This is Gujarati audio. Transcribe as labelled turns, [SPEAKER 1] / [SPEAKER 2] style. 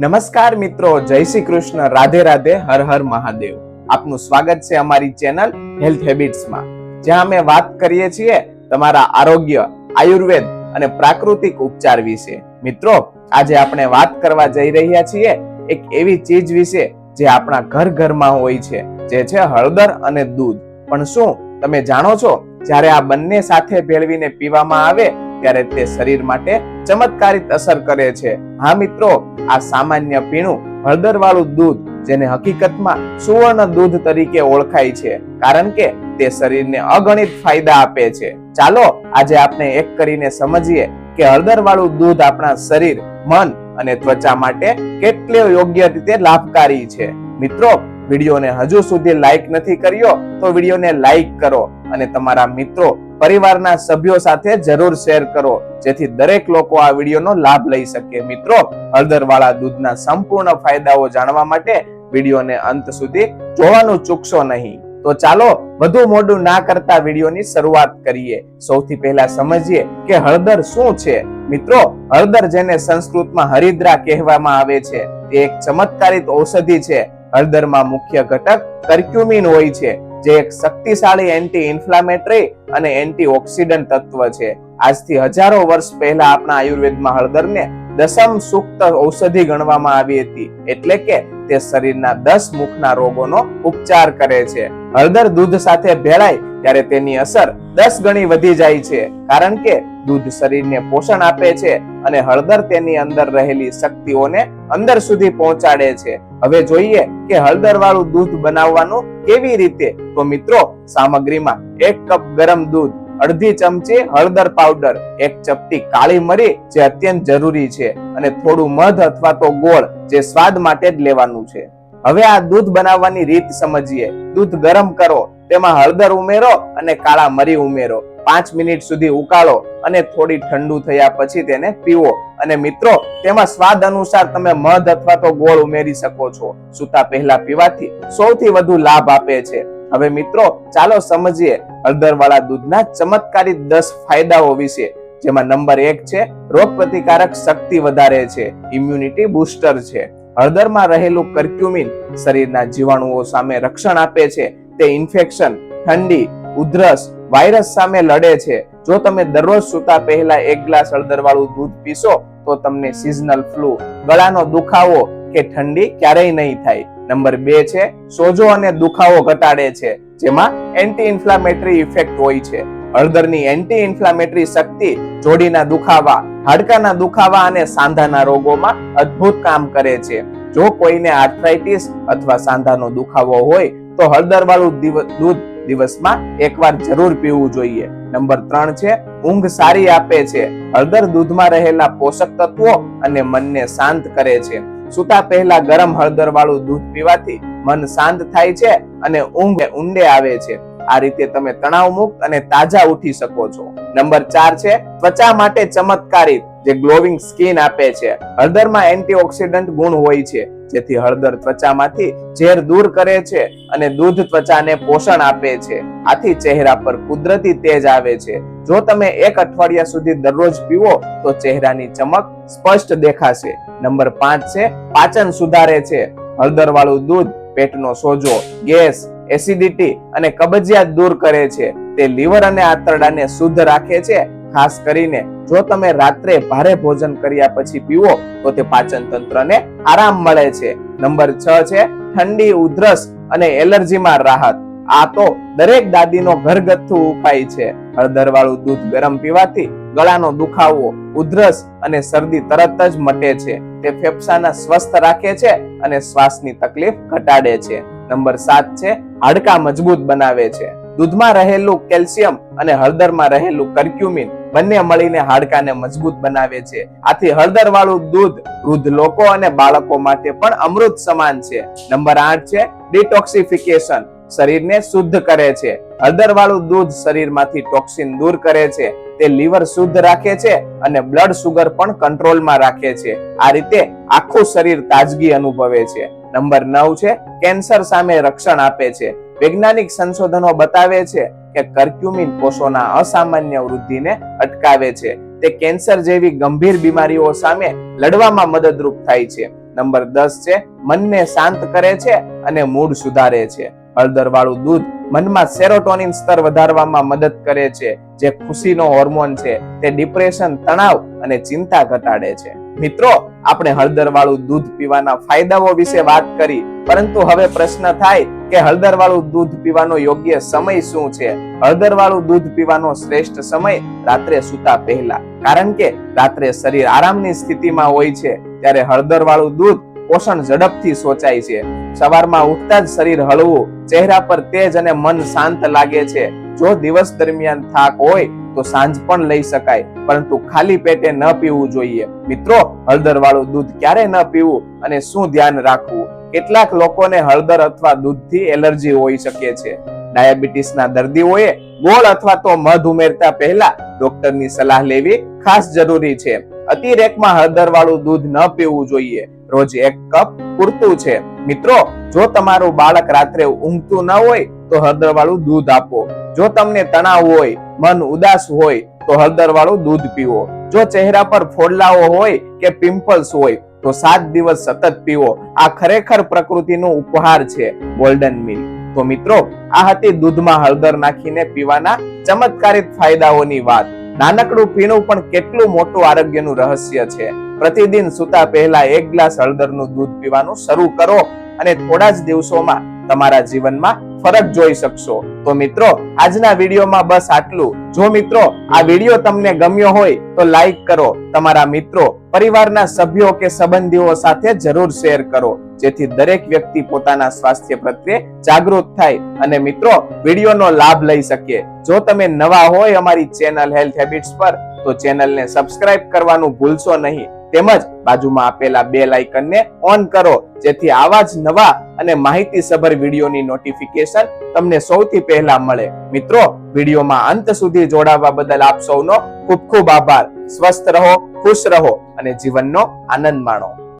[SPEAKER 1] નમસ્કાર મિત્રો, જય શ્રી કૃષ્ણ, રાધે રાધે, હર હર મહાદેવ. આપનું સ્વાગત છે અમારી ચેનલ હેલ્થ હેબિટ્સમાં. જ્યાં અમે વાત કરીએ છીએ તમારા આરોગ્ય, આયુર્વેદ અને પ્રાકૃતિક ઉપચાર વિશે. મિત્રો, આજે આપણે વાત કરવા જઈ રહ્યા છીએ એક એવી ચીજ વિશે જે આપણા ઘર ઘરમાં હોય છે, જે છે હળદર અને દૂધ. પણ શું, તમે જાણો છો, જ્યારે આ બંને સાથે ભેળવીને પીવામાં આવે ત્યારે તે શરીર માટે ચમત્કારિક અસર કરે છે. હા મિત્રો, આ સામાન્ય પીણું હળદરવાળું દૂધ, જેને હકીકતમાં સુવર્ણ દૂધ તરીકે ઓળખાય છે, કારણ કે તે શરીરને અગણિત ફાયદા આપે છે. ચાલો, આજે આપણે એક કરીને સમજીએ કે હળદરવાળું દૂધ આપણા શરીર, મન અને ત્વચા માટે કેટલો યોગ્ય રીતે લાભકારી છે. મિત્રો, વિડીયોને હજુ સુધી લાઈક નથી કર્યો તો વિડીયોને લાઈક કરો અને તમારા મિત્રો પરિવારના સભ્યો સાથે જરૂર શેર કરો, જેથી દરેક લોકો આ વિડીયોનો લાભ લઈ શકે. મિત્રો, હળદરવાળા દૂધના સંપૂર્ણ ફાયદાઓ જાણવા માટે વિડીયોને અંત સુધી જોવાનું ચૂકશો નહીં. તો ચાલો, વધુ મોડું ના કરતા વિડીયોની શરૂઆત કરીએ. સૌથી પહેલા સમજીએ કે હળદર શું છે. મિત્રો, હળદર જેને સંસ્કૃતમાં હરિદ્રા કહેવામાં આવે છે. તે એક ચમત્કારિત ઔષધિ છે. હળદરમાં મુખ્ય ઘટક કર્ક્યુમિન હોય છે. જે એક શક્તિશાળી એન્ટી ઇન્ફ્લામેટરી અને એન્ટી ઓક્સિડન્ટ તત્વ છે. આજથી હજારો વર્ષ પહેલા આપણા આયુર્વેદમાં હળદરને દસમ સુક્ત ઔષધિ ગણવામાં આવી હતી. એટલે કે તે શરીરના દસ મુખના રોગોનો ઉપચાર કરે છે. હળદર દૂધ સાથે ભેળાય ત્યારે તેની અસર દસ ગણી વધી જાય છે. કારણ કે દૂધ શરીરને પોષણ આપે છે અને હળદર તેની અંદર રહેલી શક્તિઓને અંદર સુધી પહોંચાડે છે. હવે જોઈએ કે હળદર વાળું દૂધ બનાવવાનું કેવી રીતે? તો મિત્રો, સામગ્રીમાં એક કપ ગરમ દૂધ અડધી ચમચી હળદર પાવડર એક ચપટી કાળી મરી જે અત્યંત જરૂરી છે અને થોડું મધ અથવા તો ગોળ જે સ્વાદ માટે જ લેવાનું છે. હવે આ દૂધ બનાવવાની રીત સમજીએ. દૂધ ગરમ કરો, તેમાં હળદર ઉમેરો અને કાળા મરી ઉમેરો. પાંચ મિનિટ સુધી ઉકાળો અને થોડી ઠંડુ થયા પછી તેને પીવો. અને મિત્રો, તેમાં સ્વાદ અનુસાર તમે મધ અથવા તો ગોળ ઉમેરી શકો છો. સૂતા પહેલા પીવાથી સૌથી વધુ લાભ આપે છે. હવે મિત્રો, ચાલો સમજીએ હળદરવાળા દૂધના ચમત્કારી દસ ફાયદાઓ વિશે, જેમાં નંબર એક છે રોગ પ્રતિકારક શક્તિ વધારે છે ઇમ્યુનિટી બૂસ્ટર છે. હળદરમાં રહેલું કર્ક્યુમિન શરીરના જીવાણુઓ સામે રક્ષણ આપે છે, તે ઇન્ફેક્શન ઠંડી, ઉધરસ વાયરસ સામે લડે છે. જો તમે દરરોજ સૂતા પહેલા એક ગ્લાસ હળદરવાળું દૂધ પીશો, તો તમને સિઝનલ ફ્લૂ ગળાનો દુખાવો કે ઠંડી ક્યારેય નહીં થાય. નંબર બે છે, સોજો અને દુખાવો ઘટાડે છે, જેમાં એન્ટી ઇન્ફ્લામેટરી ઇફેક્ટ હોય છે. હળદરની એન્ટી ઇન્ફ્લામેટરી શક્તિ જોડીના દુખાવા, હાડકાના દુખાવા અને સાંધાના રોગોમાં અદ્ભુત કામ કરે છે. જો કોઈને આર્થરાઇટિસ અથવા સાંધાનો દુખાવો હોય, તો હળદરવાળું દૂધ દિવસમાં એકવાર જરૂર પીવું જોઈએ. નંબર ત્રણ છે, ઊંઘ સારી આપે છે. હળદર દૂધમાં રહેલા પોષક તત્વો અને મનને શાંત કરે છે. સૂતા પહેલા ગરમ હળદર વાળું દૂધ પીવાથી મન શાંત થાય છે અને ઊંઘ ઊંડે આવે છે. આ રીતે તમે તણાવ મુક્ત અને તાજા ઉઠી શકો છો. નંબર ચાર છે, ત્વચા માટે ચમત્કારી, જે ગ્લોવિંગ સ્કિન આપે છે. હળદરમાં એન્ટીઓક્સિડન્ટ ગુણ હોય છે. જેથી હળદર ત્વચામાંથી ઝેર દૂર કરે છે અને દૂધ ત્વચાને પોષણ આપે છે. આથી ચહેરા પર કુદરતી તેજ આવે છે. જો તમે એક અઠવાડિયા સુધી દરરોજ પીવો, તો ચહેરાની ચમક સ્પષ્ટ દેખાશે. નંબર પાંચ છે, પાચન સુધારે છે. હળદર વાળું દૂધ પેટનો સોજો, ગેસ, એસિડિટી અને કબજિયાત દૂર કરે છે. તે લીવર અને આંતરડાને શુદ્ધ રાખે છે ખાસ કરીને જો તમે રાત્રે ભારે ભોજન કર્યા પછી પીવો, તો તે પાચન તંત્રને આરામ મળે છે. નંબર છ છે, ઠંડી, ઉધરસ અને એલર્જીમાં રાહત. આ તો દરેક દાદીનો ઘરગથ્થુ ઉપાય છે. હળદર વાળું દૂધ ગરમ પીવાથી ગળાનો દુખાવો, ઉધરસ અને શરદી તરત જ મટે છે. તે ફેફસાના સ્વસ્થ રાખે છે અને શ્વાસની તકલીફ ઘટાડે છે. નંબર સાત છે, હાડકા મજબૂત બનાવે છે. દૂધમાં રહેલું કેલ્શિયમ અને હળદરમાં રહેલું કર્ક્યુમિન બંને મળીને હાડકાને મજબૂત બનાવે છે. આથી હળદર વાળું દૂધ વૃદ્ધ લોકો અને બાળકો માટે પણ અમૃત સમાન છે. નંબર આઠ છે ડિટોક્સિફિકેશન શરીરને શુદ્ધ કરે છે. હળદર વાળું દૂધ શરીરમાંથી ટોક્સિન દૂર કરે છે. તે લીવર શુદ્ધ રાખે છે અને બ્લડ સુગર પણ કંટ્રોલમાં રાખે છે. આ રીતે આખું શરીર તાજગી અનુભવે છે. નંબર નવ છે કેન્સર સામે રક્ષણ આપે છે. વૈજ્ઞાનિક સંશોધનો બતાવે છે કે કર્ક્યુમિન કોષોના અસામાન્ય વૃદ્ધિને અટકાવે છે. તે કેન્સર જેવી ગંભીર બીમારીઓ સામે લડવામાં મદદરૂપ થાય છે. નંબર દસ છે, મનને શાંત કરે છે અને મૂડ સુધારે છે. હળદર વાળું દૂધ મનમાં સેરોટોનિન સ્તર વધારવામાં મદદ કરે છે, જે ખુશીનો હોર્મોન છે. તે ડિપ્રેશન તણાવ અને ચિંતા ઘટાડે છે. મિત્રો આપણે હળદર વાળું દૂધ પીવાના ફાયદાઓ વિશે વાત કરી, પરંતુ હવે પ્રશ્ન થાય કે હળદર વાળું દૂધ પીવાનો યોગ્ય સમય શું છે? હળદર વાળું દૂધ પીવાનો શ્રેષ્ઠ સમય રાત્રે સૂતા પહેલા. કારણ કે રાત્રે શરીર આરામની સ્થિતિમાં હોય છે, ત્યારે હળદર વાળું દૂધ પોષણ ઝડપથી સોચાય છે. સવારમાં ઉઠતા જ શરીર હળવું, ચહેરા પર તેજ અને મન શાંત લાગે છે. જો દિવસ દરમિયાન થાક હોય તો સાંજ પણ લઈ શકાય, પરંતુ ખાલી પેટે ન પીવું જોઈએ. મિત્રો હળદર વાળું દૂધ ક્યારે ન પીવું અને શું ધ્યાન રાખવું? કેટલાક લોકોને હળદર અથવા દૂધથી એલર્જી હોઈ શકે છે. ડાયાબિટીસના દર્દીઓએ ગોળ અથવા તો મધ ઉમેરતા પહેલા ડોક્ટરની સલાહ લેવી ખાસ જરૂરી છે. અતિરેકમાં હળદર વાળું દૂધ ન પીવું જોઈએ. રોજ એક કપ પૂરતું છે. મિત્રો, જો તમારું બાળક રાત્રે ઊંઘતું ન હોય, તો હળદર વાળું દૂધ આપો. જો તમને તણાવ હોય મન ઉદાસ હોય તો હળદર વાળું દૂધ પીવો. જો ચહેરા પર ફોડલાઓ હોય કે પિમ્પલ્સ હોય તો સાત દિવસ સતત પીવો. આ ખરેખર પ્રકૃતિનો ઉપહાર છે ગોલ્ડન મિલ્ક તો મિત્રો, આ હતી દૂધમાં હળદર નાખીને પીવાના ચમત્કારિક ફાયદાઓની વાત. નાનકડું પીણું પણ કેટલું મોટું આરોગ્યનું રહસ્ય છે. પ્રતિદિન સૂતા પહેલા એક ગ્લાસ હળદરનું દૂધ પીવાનું શરૂ કરો અને થોડા જ દિવસોમાં તમારા જીવનમાં ફરક જોઈ શકશો. તો મિત્રો, આજના વિડીયોમાં બસ આટલું. જો મિત્રો, આ વીડિયો તમને ગમ્યો હોય, તો લાઈક કરો. તમારા મિત્રો, પરિવારના સભ્યો કે સંબંધીઓ સાથે જરૂર શેર કરો, જેથી દરેક વ્યક્તિ પોતાના સ્વાસ્થ્ય પ્રત્યે જાગૃત થાય અને મિત્રો, વિડીયોનો લાભ લઈ શકે. જો તમે નવા હોય અમારી ચેનલ હેલ્થ હેબિટ્સ પર, તો ચેનલને સબસ્ક્રાઇબ કરવાનું ભૂલશો નહીં. તેમજ બાજુમાં આપેલા બે લાઇકનને ઓન કરો, જેથી આવા જ નવા અને માહિતીસભર વિડીયોની નોટિફિકેશન તમને સૌથી પહેલા મળે. મિત્રો, વિડીયોમાં અંત સુધી જોડાવા બદલ આપ સૌનો ખૂબ ખૂબ આભાર. સ્વસ્થ રહો, ખુશ રહો અને જીવનનો આનંદ માણો.